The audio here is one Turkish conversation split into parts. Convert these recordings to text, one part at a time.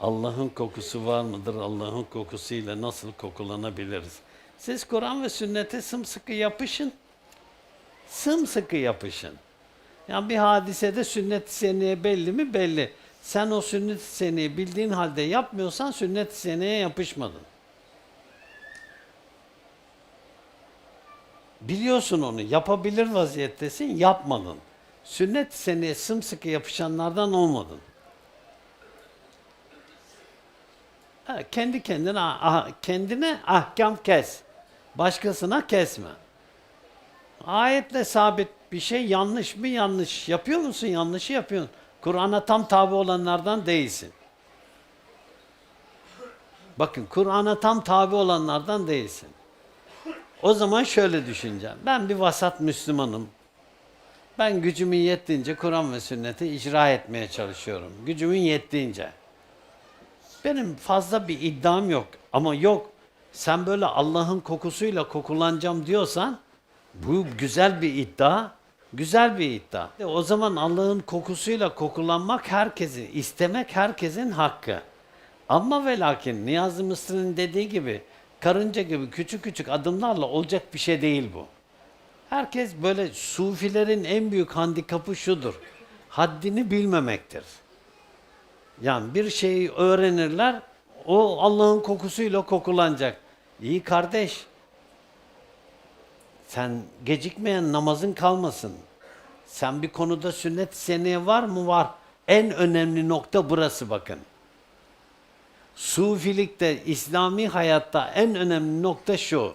Allah'ın kokusu var mıdır? Allah'ın kokusuyla nasıl kokulanabiliriz? Siz Kur'an ve sünnete sımsıkı yapışın. Sımsıkı yapışın. Yani bir hadisede sünnet-i seneye belli mi? Belli. Sen o sünnet-i bildiğin halde yapmıyorsan sünnet-i seneye yapışmadın. Biliyorsun onu, yapabilir vaziyettesin, yapmadın. Sünnet-i seneye sımsıkı yapışanlardan olmadın. Ha, kendi kendine ah- kendine ahkam kes. Başkasına kesme. Ayetle sabit bir şey yanlış mı yanlış. Yapıyor musun yanlışı yapıyorsun. Kur'an'a tam tabi olanlardan değilsin. Bakın Kur'an'a tam tabi olanlardan değilsin. O zaman şöyle düşüneceğim. Ben bir vasat Müslümanım. Ben gücümün yettiğince Kur'an ve sünneti icra etmeye çalışıyorum. Gücümün yettiğince. Benim fazla bir iddiam yok. Ama yok. Sen böyle Allah'ın kokusuyla kokulanacağım diyorsan bu güzel bir iddia. Güzel bir iddia. E o zaman Allah'ın kokusuyla kokulanmak herkesin, istemek herkesin hakkı. Ama ve lakin Niyazi Mısır'ın dediği gibi karınca gibi küçük küçük adımlarla olacak bir şey değil bu. Herkes böyle sufilerin en büyük handikapı şudur. Haddini bilmemektir. Yani bir şeyi öğrenirler, o Allah'ın kokusuyla kokulanacak. İyi kardeş, sen gecikmeyen namazın kalmasın. Sen bir konuda sünnet seneye var mı? Var. En önemli nokta burası bakın. Sufilikte, İslami hayatta en önemli nokta şu.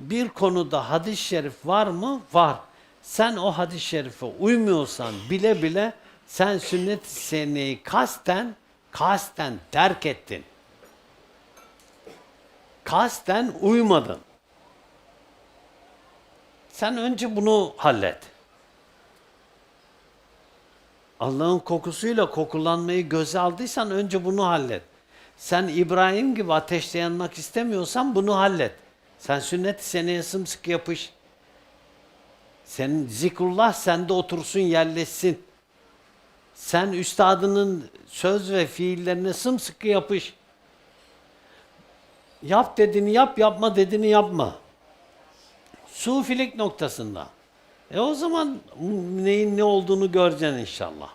Bir konuda hadis-i şerif var mı? Var. Sen o hadis-i şerife uymuyorsan bile bile sen sünnet-i seneyi kasten, kasten terk ettin. Kasten uymadın. Sen önce bunu hallet. Allah'ın kokusuyla kokulanmayı göze aldıysan önce bunu hallet. Sen İbrahim gibi ateşte yanmak istemiyorsan bunu hallet. Sen sünnet-i seneye sımsıkı yapış. Senin zikrullah sende otursun yerleşsin. Sen üstadının söz ve fiillerine sımsıkı yapış. Yap dediğini yap, yapma dediğini yapma. Sufilik noktasında. E o zaman neyin ne olduğunu göreceksin inşallah.